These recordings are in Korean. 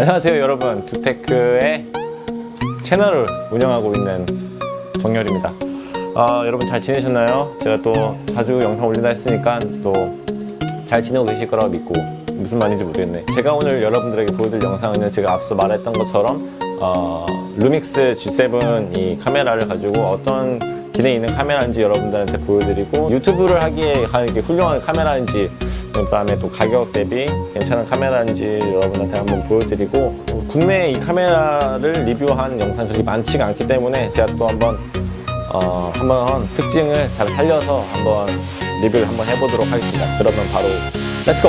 안녕하세요 여러분. 두테크의 채널을 운영하고 있는 정열입니다. 아, 여러분 잘 지내셨나요? 제가 또 자주 영상 올린다 했으니까 또 잘 지내고 계실 거라고 믿고 무슨 말인지 모르겠네. 제가 오늘 여러분들에게 보여드릴 영상은 제가 앞서 말했던 것처럼 어, 루믹스 G7 이 카메라를 가지고 어떤 기능이 있는 카메라인지 여러분들한테 보여드리고 유튜브를 하기에 훌륭한 카메라인지 그다음에 또 가격 대비 괜찮은 카메라인지 여러분한테 한번 보여드리고 국내에 이 카메라를 리뷰한 영상 그렇게 많지가 않기 때문에 제가 또 한번 어, 한번 특징을 잘 살려서 한번 리뷰를 한번 해보도록 하겠습니다. 그러면 바로 렛츠고!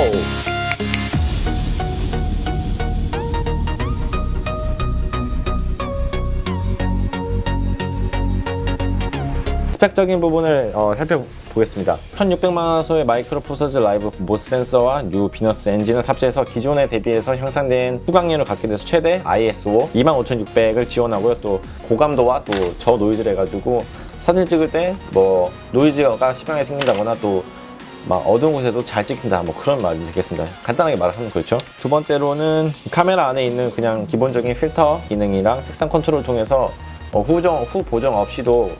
스펙적인 부분을 어, 살펴보 겠습니다. 1600만 화소의 마이크로 포서즈 라이브 모스 센서와 뉴 비너스 엔진을 탑재해서 기존에 대비해서 향상된 후광률을 갖게 돼서 최대 ISO 25600을 지원하고요. 또 고감도와 또 저노이즈를 해가지고 사진 찍을 때 뭐 노이즈가 심하게 생긴다거나 또 막 어두운 곳에도 잘 찍힌다 뭐 그런 말이 되겠습니다 간단하게 말하면 그렇죠 두 번째로는 카메라 안에 있는 그냥 기본적인 필터 기능이랑 색상 컨트롤을 통해서 어, 후정, 후 보정 없이도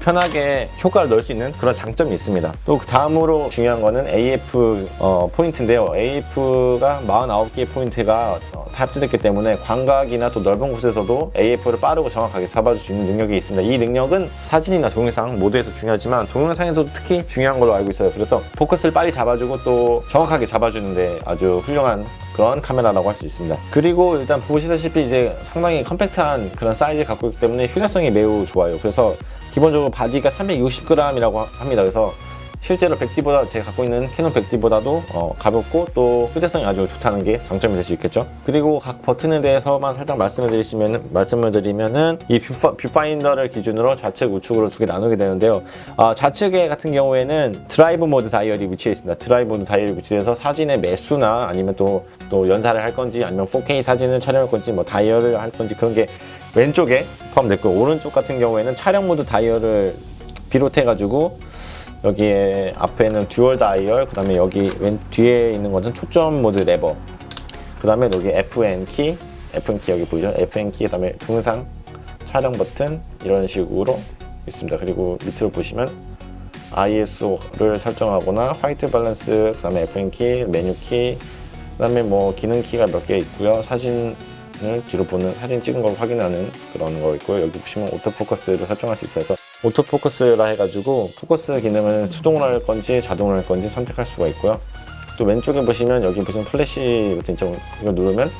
편하게 효과를 넣을 수 있는 그런 장점이 있습니다. 또그 다음으로 중요한 거는 AF 어, 포인트인데요. AF가 49개의 포인트가 어, 탑재됐기 때문에 광각이나 또 넓은 곳에서도 AF를 빠르고 정확하게 잡아줄 수 있는 능력이 있습니다. 이 능력은 사진이나 동영상 모두에서 중요하지만 동영상에서도 특히 중요한 걸로 알고 있어요. 그래서 포커스를 빨리 잡아주고 또 정확하게 잡아주는데 아주 훌륭한 그런 카메라라고 할 수 있습니다. 그리고 일단 보시다시피 이제 상당히 컴팩트한 그런 사이즈를 갖고 있기 때문에 휴대성이 매우 좋아요. 그래서 기본적으로 바디가 360g이라고 합니다. 그래서 실제로 100D보다 제가 갖고 있는 캐논 100D보다도 어, 가볍고 또 휴대성이 아주 좋다는 게 장점이 될 수 있겠죠. 그리고 각 버튼에 대해서만 살짝 말씀을 드리시면 말씀을 드리면은 이 뷰파, 뷰파인더를 기준으로 좌측 우측으로 두 개 나누게 되는데요. 아, 좌측에 같은 경우에는 드라이브 모드 다이얼이 위치해 있습니다. 드라이브 모드 다이얼이 위치해서 사진의 매수나 아니면 또, 또 연사를 할 건지 아니면 4K 사진을 촬영할 건지 뭐 다이얼을 할 건지 그런 게 왼쪽에 포함됐고 오른쪽 같은 경우에는 촬영 모드 다이얼을 비롯해 가지고 여기에 앞에는 듀얼 다이얼 그 다음에 여기 왼 뒤에 있는 것은 초점 모드 레버. 그 다음에 여기 FN 키 FN 키 여기 보이죠? FN 키 그 다음에 동영상 촬영 버튼 이런 식으로 있습니다. 그리고 밑으로 보시면 ISO를 설정하거나 화이트 밸런스 그 다음에 FN 키 메뉴 키 그 다음에 뭐 기능 키가 몇 개 있고요. 사진을 뒤로 보는 사진 찍은 걸 확인하는 그런 거 있고요. 여기 보시면 오토포커스를 설정할 수 있어서 오토포커스라 해가지고 포커스 기능을 수동으로 할 건지 자동으로 할 건지 선택할 수가 있고요. 또 왼쪽에 보시면 여기 보시면 플래시 버튼 좀 이거 누르면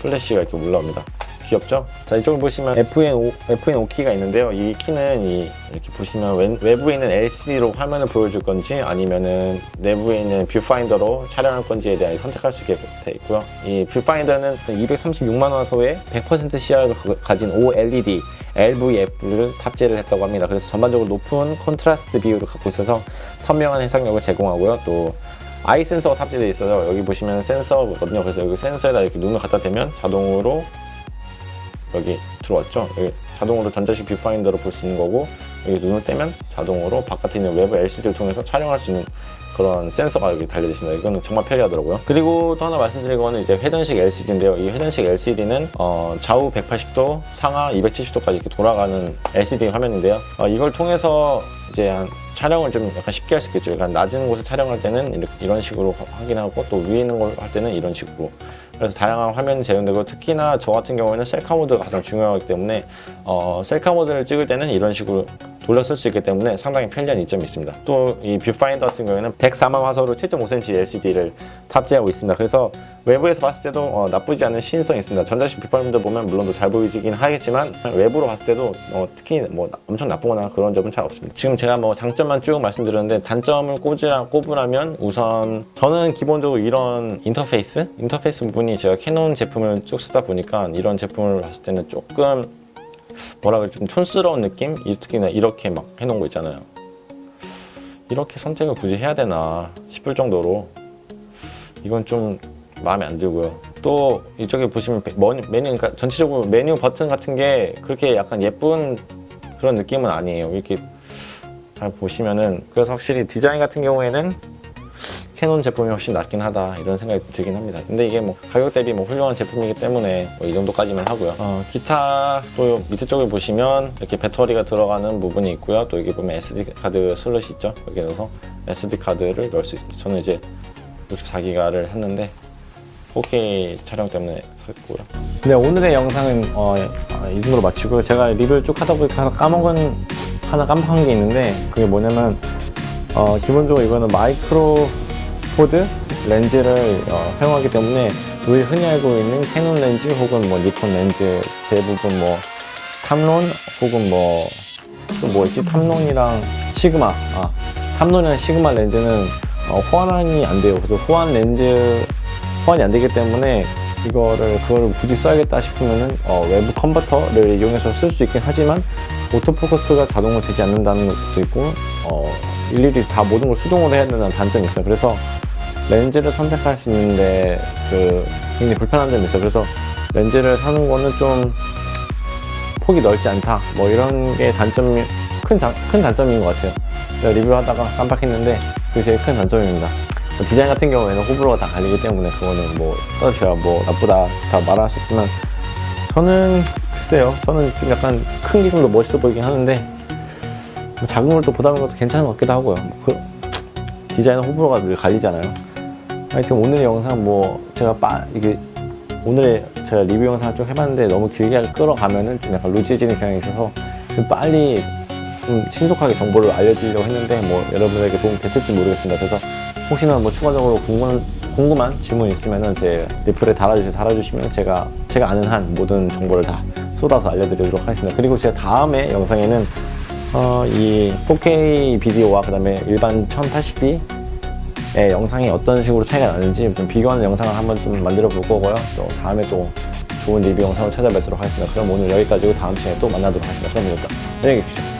플래시가 이렇게 올라옵니다 귀엽죠? 자 이쪽을 보시면 FN5, FN5 키가 있는데요 이 키는 이 이렇게 보시면 왼, 외부에 있는 LCD로 화면을 보여줄 건지 아니면은 내부에 있는 뷰파인더로 촬영할 건지에 대한 선택할 수 있게 돼 있고요 이 뷰파인더는 236만 화소의 100% 시야를 가진 OLED LVF를 탑재를 했다고 합니다. 그래서 전반적으로 높은 컨트라스트 비율을 갖고 있어서 선명한 해상력을 제공하고요. 또 아이 센서가 탑재되어 있어서 여기 보시면 센서거든요. 그래서 여기 센서에다 이렇게 눈을 갖다 대면 자동으로 여기 들어왔죠. 여기 자동으로 전자식 뷰파인더로 볼 수 있는 거고 여기 눈을 떼면 자동으로 바깥에 있는 외부 LCD를 통해서 촬영할 수 있는 그런 센서가 여기 달려 있습니다. 이거는 정말 편리하더라고요. 그리고 또 하나 말씀드릴 거는 이제 회전식 LCD인데요. 이 회전식 LCD는 어, 좌우 180도, 상하 270도까지 이렇게 돌아가는 LCD 화면인데요. 어, 이걸 통해서 이제 한 촬영을 좀 약간 쉽게 할 수 있겠죠. 그러니까 낮은 곳에 촬영할 때는 이런 식으로 확인하고 또 위에 있는 걸 할 때는 이런 식으로. 그래서 다양한 화면이 재현되고 특히나 저 같은 경우에는 셀카 모드가 가장 중요하기 때문에 어, 셀카 모드를 찍을 때는 이런 식으로 돌려 쓸 수 있기 때문에 상당히 편리한 이점이 있습니다. 또 이 뷰파인더 같은 경우에는 104만 화소로 7.5cm LCD를 탑재하고 있습니다. 그래서 외부에서 봤을 때도 어, 나쁘지 않은 시인성이 있습니다. 전자식 뷰파인더 보면 물론 더 잘 보이긴 하겠지만 외부로 봤을 때도 어, 특히 뭐 엄청 나쁘거나 그런 점은 잘 없습니다. 지금 제가 뭐 장점만 쭉 말씀드렸는데 단점을 꼽으라, 꼽으라면 우선 저는 기본적으로 이런 인터페이스 인터페이스 부분이 제가 캐논 제품을 쭉 쓰다 보니까 이런 제품을 봤을 때는 조금 뭐라 그래 좀 촌스러운 느낌? 이- 특히나 이렇게 막 해놓은 거 있잖아요. 이렇게 선택을 굳이 해야 되나 싶을 정도로 이건 좀 마음에 안 들고요. 또 이쪽에 보시면 메- 머니- 메뉴, 그러니까 전체적으로 메뉴 버튼 같은 게 그렇게 약간 예쁜 그런 느낌은 아니에요. 이렇게 잘 보시면은 그래서 확실히 디자인 같은 경우에는 캐논 제품이 훨씬 낫긴 하다 이런 생각이 들긴 합니다. 근데 이게 뭐 가격 대비 뭐 훌륭한 제품이기 때문에 뭐 이 정도까지만 하고요. 어, 기타 또 밑에 쪽에 보시면 이렇게 배터리가 들어가는 부분이 있고요. 또 여기 보면 SD 카드 슬롯이 있죠. 여기 넣어서 SD 카드를 넣을 수 있습니다. 저는 이제 64기가를 샀는데 4K 촬영 때문에 샀고요. 네, 오늘의 영상은 어, 아, 이 정도로 마치고요. 제가 리뷰를 쭉 하다 보니까 하나 까먹은 하나 깜빡한 게 있는데 그게 뭐냐면 어, 기본적으로 이거는 마이크로 포드 렌즈를 어, 사용하기 때문에 우리 흔히 알고 있는 캐논 렌즈 혹은 뭐 니콘 렌즈 대부분 뭐 탐론 혹은 뭐 또 뭐였지 탐론이랑 시그마 아 탐론이랑 시그마 렌즈는 어, 호환이 안 돼요. 그래서 호환 렌즈 호환이 안 되기 때문에 이거를 그거를 굳이 써야겠다 싶으면은 어, 외부 컨버터를 이용해서 쓸 수 있긴 하지만 오토포커스가 자동으로 되지 않는다는 것도 있고 어, 일일이 다 모든 걸 수동으로 해야 된다는 단점이 있어요. 그래서 렌즈를 선택할 수 있는데 그 굉장히 불편한 점이 있어요. 그래서 렌즈를 사는 거는 좀 폭이 넓지 않다. 뭐 이런 게 단점이 큰, 장- 큰 단점인 것 같아요. 제가 리뷰하다가 깜빡했는데 그게 제일 큰 단점입니다. 뭐 디자인 같은 경우에는 호불호가 다 갈리기 때문에 그거는 뭐 떠셔야 뭐 나쁘다 다 말할 수 있지만 저는 글쎄요. 저는 좀 약간 큰더 멋있어 보이긴 하는데 뭐 작은 걸 또 보다 보는 것도 괜찮은 것 같기도 하고요. 뭐 그 디자인 호불호가 늘 갈리잖아요. 하여튼 오늘 영상 뭐 제가 빠 이게 오늘 제가 리뷰 영상을 좀 해봤는데 너무 길게 끌어가면은 좀 약간 루즈해지는 경향이 있어서 좀 빨리 좀 신속하게 정보를 알려드리려고 했는데 뭐 여러분에게 도움이 됐을지 모르겠습니다. 그래서 혹시나 뭐 추가적으로 궁금한, 궁금한 질문 있으면은 제 리플에 달아주시, 달아주시면 제가 제가 아는 한 모든 정보를 다 쏟아서 알려드리도록 하겠습니다. 그리고 제가 다음에 영상에는 어, 이 4K 비디오와 그다음에 일반 1080p 의 영상이 어떤 식으로 차이가 나는지 좀 비교하는 영상을 한번 좀 만들어 볼 거고요. 또 다음에 또 좋은 리뷰 영상을 찾아뵙도록 하겠습니다. 그럼 오늘 여기까지고 다음 시간에 또 만나도록 하겠습니다. 그럼 일단 안녕히 계십시오.